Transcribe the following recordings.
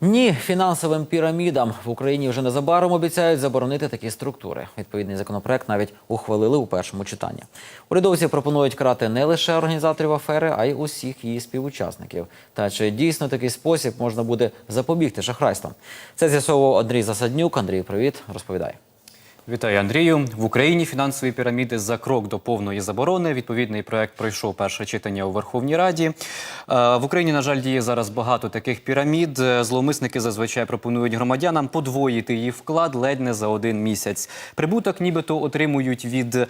Ні, фінансовим пірамідам в Україні вже незабаром обіцяють заборонити такі структури. Відповідний законопроект навіть ухвалили у першому читанні. Урядовці пропонують крати не лише організаторів афери, а й усіх її співучасників. Та чи дійсно такий спосіб можна буде запобігти шахрайствам? Це з'ясовував Андрій Засаднюк. Андрій, привіт, розповідай. Вітаю, Андрію. В Україні фінансові піраміди за крок до повної заборони. Відповідний проект пройшов перше читання у Верховній Раді. Е, В Україні, на жаль, діє зараз багато таких пірамід. Е, Зловмисники зазвичай пропонують громадянам подвоїти її вклад ледь не за один місяць. Прибуток нібито отримують від е,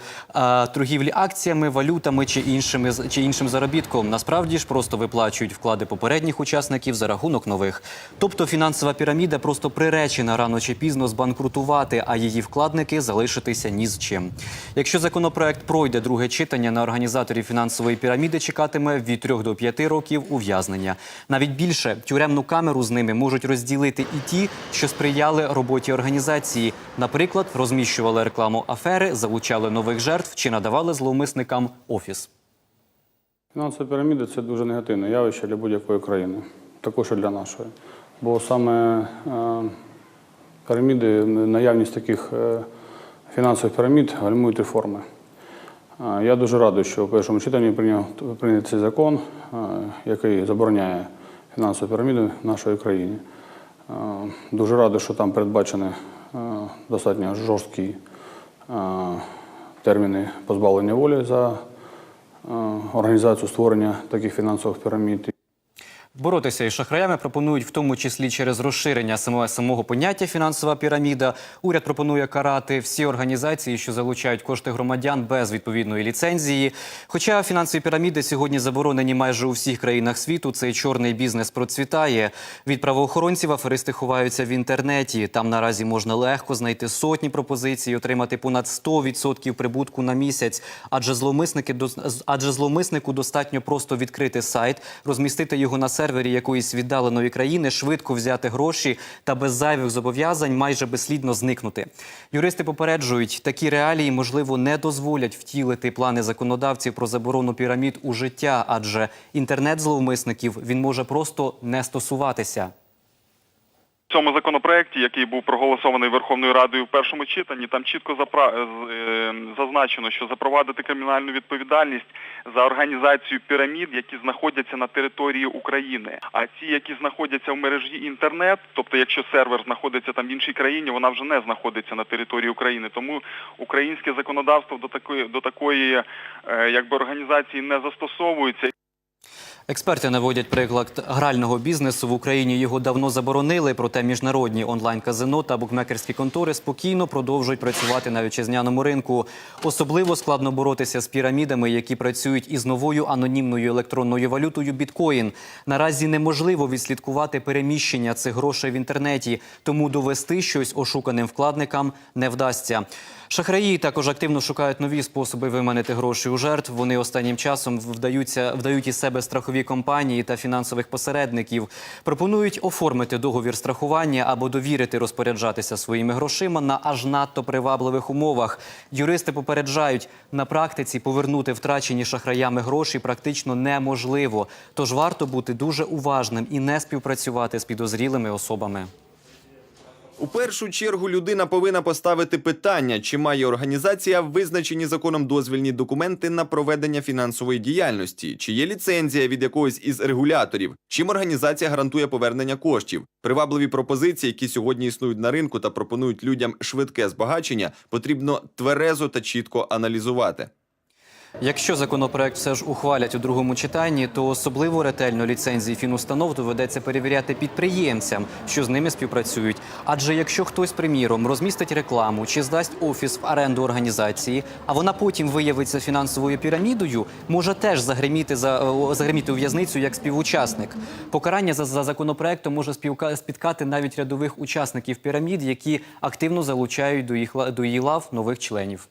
торгівлі акціями, валютами чи іншими чи іншим заробітком. Насправді ж просто виплачують вклади попередніх учасників за рахунок нових. Тобто фінансова піраміда просто приречена рано чи пізно збанкрутувати, а її вкладники залишитися ні з чим. Якщо законопроект пройде друге читання, на організаторів фінансової піраміди чекатиме від 3 до 5 років ув'язнення. Навіть більше тюремну камеру з ними можуть розділити і ті, що сприяли роботі організації. Наприклад, розміщували рекламу афери, залучали нових жертв чи надавали зловмисникам офіс. Фінансова піраміда це дуже негативне явище для будь-якої країни, також і для нашої. Бо саме е, піраміди, наявність таких е, фінансових пірамід гальмують реформи. Я дуже радий, що в першому читанні прийняв прийнятий цей закон, який забороняє фінансові піраміди в нашій країні. Дуже радий, що там передбачені достатньо жорсткі терміни позбавлення волі за організацію створення таких фінансових пірамід. Боротися із шахраями пропонують в тому числі через розширення самого, самого поняття фінансова піраміда. Уряд пропонує карати всі організації, що залучають кошти громадян без відповідної ліцензії. Хоча фінансові піраміди сьогодні заборонені майже у всіх країнах світу, цей чорний бізнес процвітає. Від правоохоронців аферисти ховаються в інтернеті. Там наразі можна легко знайти сотні пропозицій, отримати понад 100% прибутку на місяць. Адже зловмисники адже зловмиснику достатньо просто відкрити сайт, розмістити його на сервері якоїсь віддаленої країни, швидко взяти гроші та без зайвих зобов'язань майже безслідно зникнути. Юристи попереджують, такі реалії можливо не дозволять втілити плани законодавців про заборону пірамід у життя, адже інтернет зловмисників він може просто не стосуватися. Цьому законопроекті, який був проголосований Верховною Радою в першому читанні, там чітко запра... е, зазначено, що запровадити кримінальну відповідальність за організацію пірамід, які знаходяться на території України. А ті, які знаходяться в мережі інтернет, тобто якщо сервер знаходиться там в іншій країні, вона вже не знаходиться на території України. Тому українське законодавство до такої до такої е, якби організації не застосовується. Експерти наводять приклад грального бізнесу в Україні. Його давно заборонили, проте міжнародні онлайн-казино та букмекерські контори спокійно продовжують працювати на вітчизняному ринку. Особливо складно боротися з пірамідами, які працюють із новою анонімною електронною валютою біткоін. Наразі неможливо відслідкувати переміщення цих грошей в інтернеті, тому довести щось ошуканим вкладникам не вдасться. Шахраї також активно шукають нові способи виманити гроші у жертв. Вони останнім часом вдаються вдають із себе страхові компанії та фінансових посередників. Пропонують оформити договір страхування або довірити розпоряджатися своїми грошима на аж надто привабливих умовах. Юристи попереджають, на практиці повернути втрачені шахраями гроші практично неможливо. Тож варто бути дуже уважним і не співпрацювати з підозрілими особами. У першу чергу людина повинна поставити питання, чи має організація визначені законом дозвільні документи на проведення фінансової діяльності, чи є ліцензія від якогось із регуляторів, чим організація гарантує повернення коштів. Привабливі пропозиції, які сьогодні існують на ринку та пропонують людям швидке збагачення, потрібно тверезо та чітко аналізувати. Якщо законопроект все ж ухвалять у другому читанні, то особливо ретельно ліцензії фінустанов доведеться перевіряти підприємцям, що з ними співпрацюють. Адже якщо хтось, приміром, розмістить рекламу чи здасть офіс в оренду організації, а вона потім виявиться фінансовою пірамідою, може теж загриміти за загриміти у в'язницю як співучасник. Покарання за, за законопроектом може співка- спіткати навіть рядових учасників пірамід, які активно залучають до їх до її лав нових членів.